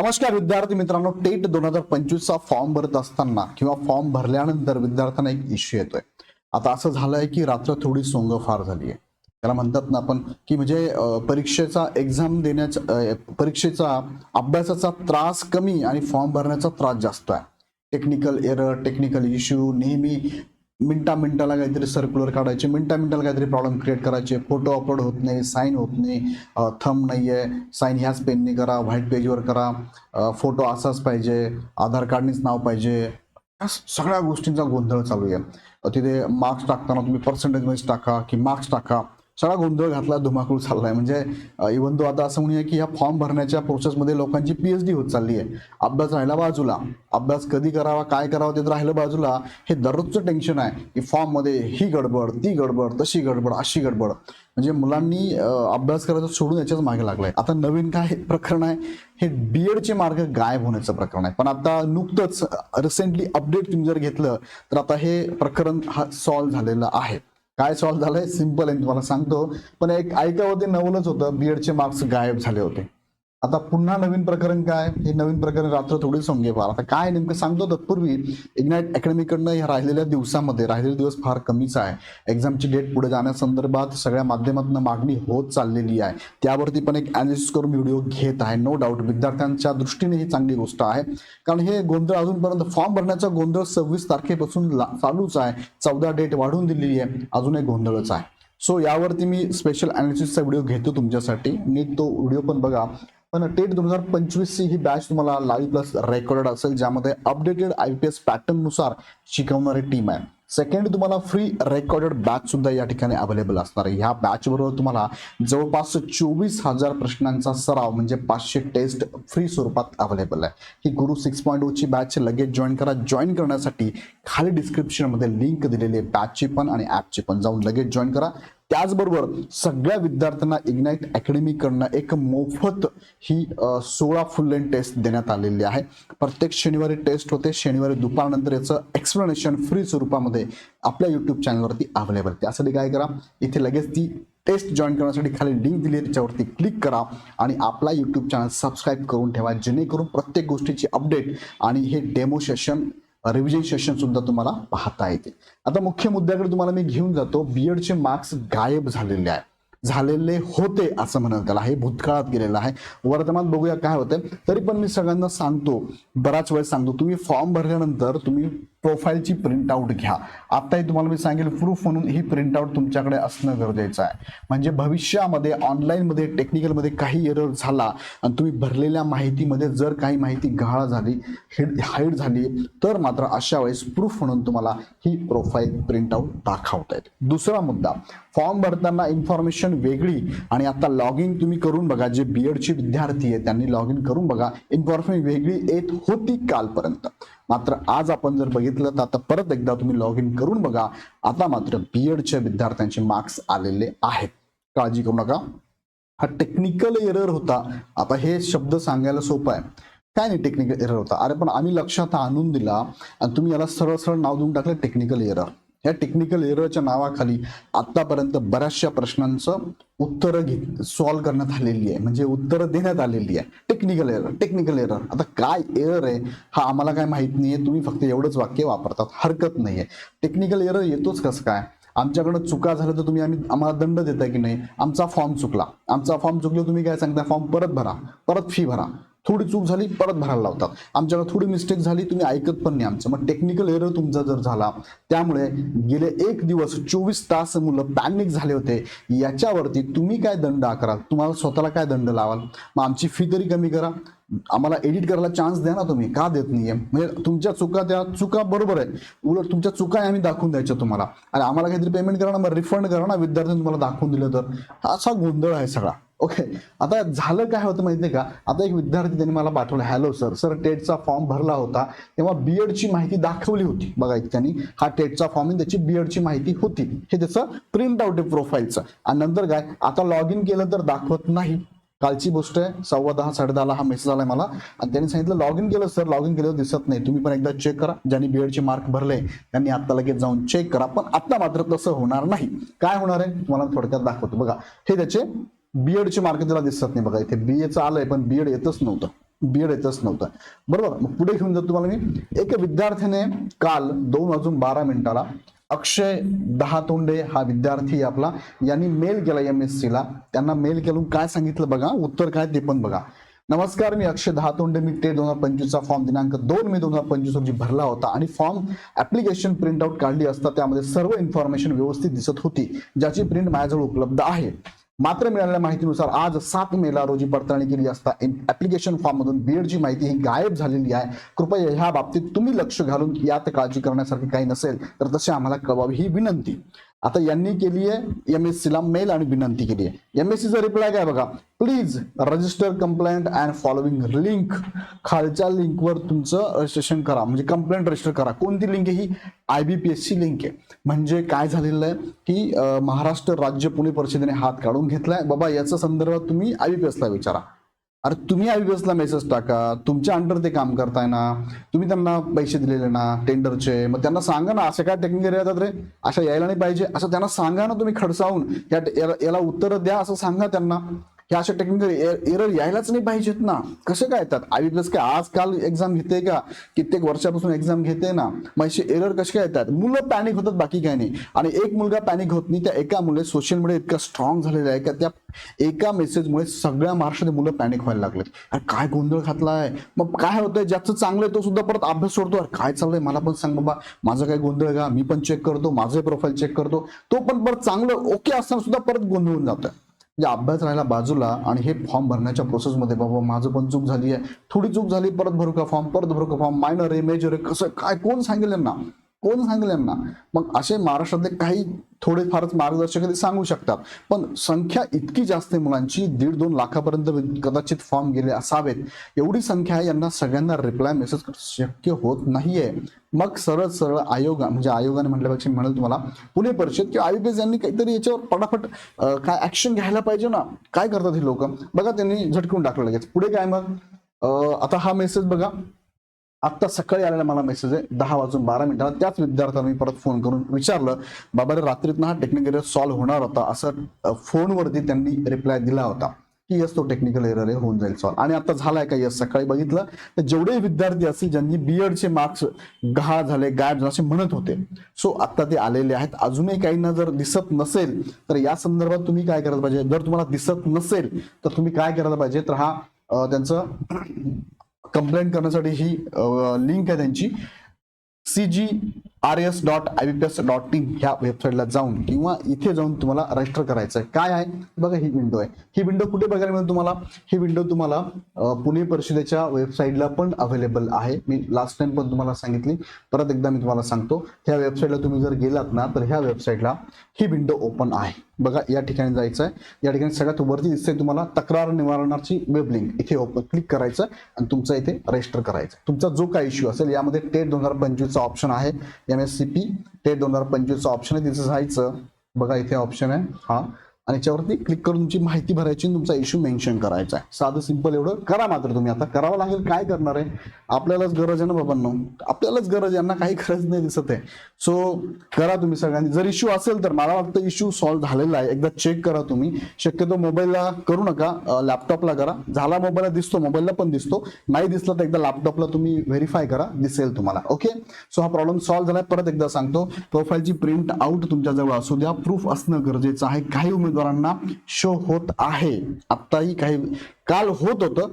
नमस्कार विद्यार्थी मित्रांनो. टेट दोन हजार पंचवीसचा फॉर्म भरत असताना किंवा फॉर्म भरल्यानंतर विद्यार्थ्यांना एक इश्यू येतोय. आता असं झालंय की रात्र थोडी सोंग फार झाली आहे. त्याला म्हणतात ना आपण की म्हणजे परीक्षेचा एक्झाम देण्याचा परीक्षेचा अभ्यासाचा त्रास कमी आणि फॉर्म भरण्याचा त्रास जास्त आहे. टेक्निकल एरर टेक्निकल इश्यू नेहमी मिनटा मिनटाला काहीतरी सर्क्युलर काढायचे मिनटा मिनटाला काहीतरी प्रॉब्लेम क्रिएट करायचे. फोटो अपलोड होत नाही साईन होत नाही. थम नाही आहे साईन ह्याच पेनने करा व्हाईट पेजवर करा. फोटो असाच पाहिजे. आधार कार्डनेच नाव पाहिजे. या सगळ्या गोष्टींचा गोंधळ चालू आहे. तिथे मार्क्स टाकताना तुम्ही पर्सेंटेज टाका की मार्क्स टाका. सगळा गोंधळ घातला धुमाकूळ चाललाय. म्हणजे इव्हन तो आता असं म्हणूया की ह्या फॉर्म भरण्याच्या प्रोसेसमध्ये लोकांची पी एच डी होत चालली आहे. अभ्यास राहिला बाजूला. अभ्यास कधी करावा काय करावं ते तर राहिलं बाजूला हे दररोजचं टेन्शन आहे की फॉर्ममध्ये ही गडबड ती गडबड तशी गडबड अशी गडबड. म्हणजे मुलांनी अभ्यास करायचं सोडून याच्याच मागे लागलाय. आता नवीन काय प्रकरण आहे? हे बीएडचे मार्ग गायब होण्याचं प्रकरण आहे. पण आता नुकतंच रिसेंटली अपडेट तुम्ही जर घेतलं तर आता हे प्रकरण हा सॉल्व्ह झालेलं आहे. काय सॉल्व्ह झालंय? सिंपल आहे तुम्हाला सांगतो. पण एक ऐकावं ते नवलच होतं. बीएडचे मार्क्स गायब झाले होते. आता पुन्हा नवीन प्रकरण काय? हे नवीन प्रकरण रात्र थोडी सोंगे फार. आता काय नेमकं सांगतो तत्पूर्वी इग्नाइट अकॅडमीकडनं ह्या राहिलेल्या दिवसामध्ये राहिलेले दिवस फार कमीच आहे. एक्झामची डेट पुढे जाण्यासंदर्भात सगळ्या माध्यमातून मागणी होत चाललेली आहे. त्यावरती पण एक अनालिसिस करून व्हिडिओ घेत आहे नो डाऊट विद्यार्थ्यांच्या दृष्टीने ही चांगली गोष्ट आहे. कारण हे गोंधळ अजूनपर्यंत फॉर्म भरण्याचा गोंधळ सव्वीस तारखेपासून चालूच आहे. चौदा डेट वाढवून दिलेली आहे. अजून एक गोंधळच आहे. सो यावरती मी स्पेशल अनालिसिसचा व्हिडिओ घेतो तुमच्यासाठी. नीट तो व्हिडिओ पण बघा. पण टेट दोन हजार पंचवीसची ही बॅच तुम्हाला लाईव्ह प्लस रेकॉर्डेड असेल ज्यामध्ये अपडेटेड आय पी एस पॅटर्ननुसार शिकवणारी टीम आहे. सेकंड तुम्हाला फ्री रेकॉर्डेड बॅच सुद्धा या ठिकाणी अवेलेबल असणार आहे. ह्या बॅच बरोबर तुम्हाला जवळपास चोवीस हजार प्रश्नांचा सराव म्हणजे पाचशे टेस्ट फ्री स्वरूपात अवेलेबल आहे. ही गुरु सिक्स पॉईंट ओची बॅच लगेच जॉईन करा. जॉईन करण्यासाठी खाली डिस्क्रिप्शनमध्ये लिंक दिलेली आहे बॅचची पण आणि ॲपची पण. जाऊन लगेच जॉईन करा. त्याचबरोबर सगळ्या विद्यार्थ्यांना इग्नाइट अकॅडमीकडनं एक मोफत ही सोळा फुल लेन टेस्ट देण्यात आलेली आहे. प्रत्येक शनिवारी टेस्ट होते. शनिवारी दुपारनंतर याचं एक्सप्लेनेशन फ्री स्वरूपामध्ये आपल्या युट्यूब चॅनलवरती अवेलेबल त्यासाठी काय करा इथे लगेच ती टेस्ट जॉईन करण्यासाठी खाली लिंक दिली आहे. त्याच्यावरती क्लिक करा आणि आपला यूट्यूब चॅनल सबस्क्राईब करून ठेवा. जेणेकरून प्रत्येक गोष्टीची अपडेट आणि हे डेमो सेशन रिव्हिजन सेशन सुद्धा तुम्हाला पाहता येते. आता मुख्य मुद्द्याकडे तुम्हाला मी घेऊन जातो. बीएडचे मार्क्स गायब झालेले आहे झालेले होते असं म्हणत त्याला हे भूतकाळात गेलेलं आहे. वर्तमान बघूया काय होतंय. तरी पण मी सगळ्यांना सांगतो बराच वेळ सांगतो. तुम्ही फॉर्म भरल्यानंतर तुम्ही प्रोफाईलची प्रिंट आउट घ्या. आत्ताही तुम्हाला मी सांगेल प्रूफ म्हणून ही प्रिंटआउट तुमच्याकडे असणं गरजेचं आहे. म्हणजे भविष्यामध्ये ऑनलाईनमध्ये टेक्निकलमध्ये काही एरर झाला आणि तुम्ही भरलेल्या माहितीमध्ये जर काही माहिती गहाळ झाली हाईड झाली तर मात्र अशा वेळेस प्रूफ म्हणून तुम्हाला ही प्रोफाईल प्रिंट आउट दाखवता येते. दुसरा मुद्दा फॉर्म भरताना इन्फॉर्मेशन वेगळी आणि आता लॉग इन तुम्ही करून बघा जे बीएडचे विद्यार्थी आहे त्यांनी लॉग इन करून बघा इन्फॉर्मेशन वेगळी येत होती कालपर्यंत. मात्र आज आपण जर बघितलं तर आता परत एकदा तुम्ही लॉग इन करून बघा. आता मात्र बीएडच्या विद्यार्थ्यांचे मार्क्स आलेले आहेत. काळजी करू नका. हा टेक्निकल एरर होता. आता हे शब्द सांगायला सोपं आहे. काय नाही टेक्निकल एरर होता. अरे पण आम्ही लक्षात आणून दिला आणि तुम्ही याला सरळ सरळ नाव देऊन टाकलं टेक्निकल एरर ह्या टेक्निकल एररच्या नावाखाली आतापर्यंत बऱ्याचशा प्रश्नांचं उत्तरं घेत सॉल्व्ह करण्यात आलेली आहे. म्हणजे उत्तरं देण्यात आलेली आहे. टेक्निकल एरर टेक्निकल एरर आता काय एरर आहे हा आम्हाला काय माहीत नाहीये. तुम्ही फक्त एवढंच वाक्य वापरतात. हरकत नाहीये. टेक्निकल एरर येतोच कसं काय? आमच्याकडं चुका झाल्या तर तुम्ही आम्ही आम्हाला दंड देताय की नाही? आमचा फॉर्म चुकला. आमचा फॉर्म चुकला तुम्ही काय सांगता फॉर्म परत भरा. परत फी भरा. थोडी चूक झाली परत भरायला लावतात. आमच्याकडे थोडी मिस्टेक झाली तुम्ही ऐकत पण नाही आमचं. मग टेक्निकल एरर तुमचा जर झाला त्यामुळे गेले एक दिवस चोवीस तास मुलं पॅनिक झाले होते. याच्यावरती तुम्ही काय दंड आकाराल? तुम्हाला स्वतःला काय दंड लावाल? मग आमची फी तरी कमी करा. आम्हाला एडिट करायला चान्स द्या ना तुम्ही. का देत नाहीये? म्हणजे तुमच्या चुका त्या चुका बरोबर आहे. उलट तुमच्या चुका आम्ही दाखवून द्यायच्या तुम्हाला. आणि आम्हाला काहीतरी पेमेंट करा ना मग रिफंड करा ना विद्यार्थ्यांनी तुम्हाला दाखवून दिलं तर. असा गोंधळ आहे सगळा. ओके आता झालं काय होतं माहिती नाही का? आता एक विद्यार्थी त्यांनी मला पाठवलं हॅलो सर सर टेटचा फॉर्म भरला होता. तेव्हा बीएडची माहिती दाखवली होती. बघा इतक्यानी हा टेटचा फॉर्म त्याची बीएडची माहिती होती. हे त्याचं प्रिंट आउट आहे प्रोफाईलचं आणि नंतर काय? आता लॉग इन केलं तर दाखवत नाही. कालची गोष्ट आहे सव्वा दहा साडे दहाला हा मेसेज आलाय मला. आणि त्यांनी सांगितलं लॉग इन केलं सर लॉग इन केलं दिसत नाही. तुम्ही पण एकदा चेक करा. ज्यांनी बीएडचे मार्क भरले त्यांनी आता लगेच जाऊन चेक करा. पण आता मात्र तसं होणार नाही. काय होणार आहे? तुम्हाला थोडक्यात दाखवतो. बघा. हे त्याचे बीएडचे मार्क तिला दिसत नाही बघा. इथे बीएचं आलंय पण बीएड येतच नव्हतं. बीएड येतच नव्हतं. बरोबर? मग पुढे घेऊन जातो तुम्हाला मी. एक विद्यार्थ्याने काल दोन वाजून बारा मिनिटाला अक्षय दहा तोंडे हा विद्यार्थी आपला यांनी मेल केला एम एस ला. त्यांना मेल केलून काय सांगितलं बघा? उत्तर काय ते पण बघा. नमस्कार मी अक्षय दहातोंडे. मी टेट दोन हजार पंचवीसचा फॉर्म दिनांक दोन मे दोन हजार पंचवीस रोजी भरला होता आणि फॉर्म ऍप्लिकेशन प्रिंट आउट काढली असता त्यामध्ये सर्व इन्फॉर्मेशन व्यवस्थित दिसत होती ज्याची प्रिंट माझ्याजवळ उपलब्ध आहे. मात्र मिळालेल्या माहितीनुसार आज सात मेला रोजी पडताळणी केली असता ऍप्लिकेशन फॉर्म मधून बीएडची माहिती ही गायब झालेली आहे. कृपया ह्या बाबतीत तुम्ही लक्ष घालून यात काळजी करण्यासारखी काही नसेल तर तसे आम्हाला कळवावी ही विनंती. आता यांनी केली आहे एम एस ला मेल आणि विनंती केली आहे. एम एस सीचा रिप्लाय काय बघा? Please register complaint and following link खालच्या लिंकवर तुमचं रजिस्ट्रेशन करा. म्हणजे कंप्लेंट रजिस्टर करा. कोणती लिंक आहे ही? I B P S C link आहे. म्हणजे काय झालेलं आहे की महाराष्ट्र राज्य पुणे परिषदेने हात काढून घेतलाय. बाबा याचा संदर्भात तुम्ही आय बी पी एसला विचारा. अरे तुम्ही आयबीएसला मेसेज टाका. तुमच्या अंडर ते काम करताय ना. तुम्ही त्यांना पैसे दिलेले ना टेंडरचे मग त्यांना सांगा ना असे काय टेक्निकल येतात रे? अशा यायला नाही पाहिजे. असं त्यांना सांगा ना तुम्ही खडसावून. या याला- याला उत्तर द्या असं सांगा त्यांना. हे अशा टेक्निकल एरर er-, यायलाच नाही पाहिजेत ना. कसे काय येतात? आयबीपीएस काय आजकाल एक्झाम घेते का? कित्येक वर्षापासून एक्झाम घेते ना. मग असे एरर कसे काय येतात? मुलं पॅनिक होतात बाकी काय नाही. आणि एक मुलगा पॅनिक होत नाही त्या एका मुले सोशल मीडिया इतका स्ट्रॉंग झालेला आहे का त्या एका मेसेजमुळे सगळ्या महाराष्ट्रात मुलं पॅनिक व्हायला लागलेत. अरे काय गोंधळ घातलाय? मग काय होतंय? ज्याचं चांगलं आहे तो सुद्धा परत अभ्यास सोडतो. अरे काय चाललंय? मला पण सांग बाबा. माझं काय गोंधळ का? मी पण चेक करतो. माझं प्रोफाईल चेक करतो. तो पण परत चांगलं ओके असताना सुद्धा परत गोंधळून जातोय. म्हणजे अभ्यास राहिला बाजूला आणि हे फॉर्म भरण्याच्या प्रोसेसमध्ये बाबा माझं पण चूक झाली आहे थोडी चूक झाली परत भरू का फॉर्म परत भरू का फॉर्म मायनर आहे मेजर आहे कसं काय? कोण सांगेल यांना? कोण सांगेल यांना? मग असे महाराष्ट्रातले काही थोडेफारच मार्गदर्शक ते सांगू शकतात. पण संख्या इतकी जास्त आहे मुलांची दीड दोन लाखापर्यंत कदाचित फॉर्म गेले असावेत. एवढी संख्या आहे यांना सगळ्यांना रिप्लाय मेसेज शक्य होत नाहीये. मग सरळ सरळ आयोग म्हणजे आयोगाने म्हटल्यापेक्षा म्हणेल तुम्हाला पुणे परिषद किंवा आयुपीएस यांनी काहीतरी याच्यावर पटापट काय ऍक्शन घ्यायला पाहिजे ना? काय करतात हे लोक? बघा त्यांनी झटकून टाकलं लगेच. पुढे काय मग? आता हा मेसेज बघा. आत्ता सकाळी आलेला मला मेसेज आहे दहा वाजून बारा मिनिटाला. त्याच विद्यार्थ्याला मी परत फोन करून विचारलं बाबा रे रात्रीतनं हा टेक्निकल एरर सॉल्व्ह होणार होता. असं फोनवरती त्यांनी रिप्लाय दिला होता की यस तो टेक्निकल एरर आहे होऊन जाईल सॉल्व्ह आणि आता झालाय का यस सकाळी बघितलं तर जेवढे विद्यार्थी असतील ज्यांनी बीएडचे मार्क्स गहा झाले गायब झाले असे म्हणत होते. सो आत्ता ते आलेले आहेत. अजूनही काहींना जर दिसत नसेल तर या संदर्भात तुम्ही काय करायला पाहिजे? जर तुम्हाला दिसत नसेल तर तुम्ही काय करायला पाहिजे? तर हा त्यांचं कंप्लेंट करण्यासाठी ही लिंक आहे त्यांची. C G R S dot I B P S dot in ह्या वेबसाईटला जाऊन किंवा इथे जाऊन तुम्हाला रजिस्टर करायचं आहे काय आहे? बघा ही विंडो आहे. ही विंडो कुठे बघायला मिळेल तुम्हाला? ही विंडो तुम्हाला पुणे परिषदेच्या वेबसाईटला पण अवेलेबल आहे. मी लास्ट टाइम पण तुम्हाला सांगितली. परत एकदा मी तुम्हाला सांगतो. ह्या वेबसाईटला तुम्ही जर गेलात ना तर ह्या वेबसाईटला ही विंडो ओपन आहे. बघा या ठिकाणी जायचं आहे या ठिकाणी सगळ्यात वरती दिसते तुम्हाला तक्रार निवारणाची वेब लिंक इथे ओपन क्लिक करायचं आणि तुमचं इथे रजिस्टर करायचं. तुमचा जो काही इश्यू असेल यामध्ये टेट दोन हजार पंचवीसचा ऑप्शन आहे. M S C P TET दोन हजार पंचवीसचा ऑप्शन आहे. तिथे जायचं. बघा इथे ऑप्शन आहे. हा. आणि याच्यावरती क्लिक करून तुमची माहिती भरायची आणि तुमचा इश्यू मेन्शन करायचा आहे. साधं सिंपल एवढं करा मात्र तुम्ही. आता करावं लागेल काय करणार आहे? आपल्यालाच गरज आहे ना बाबांनो? आपल्यालाच गरज आहे यांना काही गरज नाही दिसत आहे. सो करा तुम्ही सगळ्यांनी. जर इश्यू असेल तर मला वाटतं इश्यू सॉल्व्ह झालेला आहे. एकदा चेक करा तुम्ही. शक्यतो मोबाईलला करू नका. लॅपटॉपला करा. झाला मोबाईलला दिसतो मोबाईलला पण दिसतो. नाही दिसला तर एकदा लॅपटॉपला तुम्ही व्हेरीफाय करा. दिसेल तुम्हाला. ओके सो हा प्रॉब्लेम सॉल्व्ह झाला परत एकदा सांगतो. प्रोफाईलची प्रिंट आउट तुमच्याजवळ असू द्या. प्रूफ असणं गरजेचं आहे. काही उमेदवारांना शो होत आहे. आत्ताही काही काल होत होतं.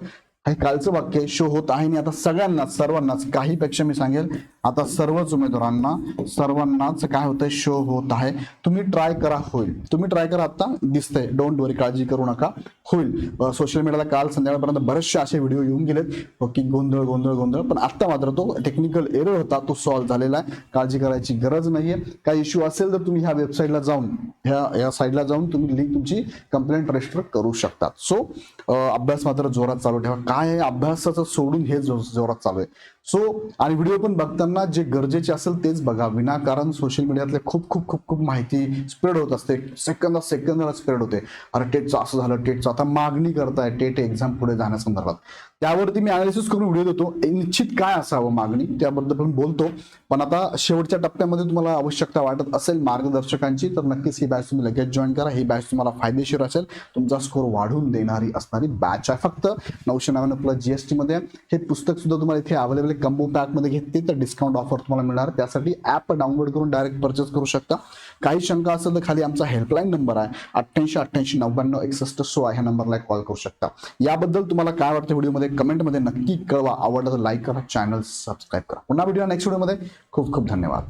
हे कालचं वाक्य शो होत आहे. आणि आता सगळ्यांनाच सर्वांनाच काहीपेक्षा मी सांगेल आता सर्वच उमेदवारांना सर्वांनाच काय होतंय शो होत आहे. तुम्ही ट्राय करा होईल. तुम्ही ट्राय करा आता दिसतंय. डोंट वरी काळजी करू नका. होईल. सोशल मीडियाला काल संध्याकाळपर्यंत बरेचसे असे व्हिडिओ येऊन गेलेत. की गोंधळ गोंधळ गोंधळ. पण आत्ता मात्र तो टेक्निकल एरर होता तो सॉल्व्ह झालेला आहे. काळजी करायची गरज नाहीये. काही इश्यू असेल तर तुम्ही ह्या वेबसाईटला जाऊन ह्या या साईडला जाऊन तुम्ही लिंक तुमची कंप्लेंट रजिस्टर करू शकतात. सो अभ्यास मात्र जोरात चालू ठेवा. काय आहे? अभ्यासाचं सोडून हे जोरात चालू आहे. सो आणि व्हिडिओ पण बघताना जे गरजेचे असेल तेच बघा. विनाकारण सोशल मीडियातले खूप खूप खूप खूप माहिती स्प्रेड होत असते. सेकंदा सेकंदाला स्प्रेड होते. अरे टेटचं असं झालं टेटचं आता मागणी करताय. टेट एक्झाम पुढे जाण्यासंदर्भात त्यावरती मी अनालिसिस करून व्हिडिओ देतो. निश्चित काय असावं मागणी? त्याबद्दल पण बोलतो. पण आता शेवटच्या टप्प्यामध्ये तुम्हाला आवश्यकता वाटत असेल मार्गदर्शकांची तर नक्कीच ही बॅच तुम्ही लगेच जॉईन करा. ही बॅच तुम्हाला फायदेशीर असेल. तुमचा स्कोर वाढवून देणारी असणारी बॅच आहे फक्त. नऊशे नव्याण्णव प्लस जीएसटी मध्ये. हे पुस्तक सुद्धा तुम्हाला इथे अवेलेबल कम्बो पॅकमध्ये घेतली तर डिस्काउंट ऑफर तुम्हाला मिळणार. त्यासाठी ऍप डाउनलोड करून डायरेक्ट परचेस करू शकता. काही शंका असेल तर खाली आमचा हेल्पलाईन नंबर आहे. अठ्ठ्याऐंशी अठ्ठ्याऐंशी नव्याण्णव एकसष्ट सोळा ह्या नंबरला कॉल करू शकता. याबद्दल तुम्हाला काय वाटतं व्हिडिओमध्ये कमेंटमध्ये नक्की कळवा. आवडलं तर लाईक करा. चॅनल सबस्क्राईब करा. पुन्हा व्हिडिओ नेक्स्ट व्हिडिओमध्ये खूप खूप धन्यवाद.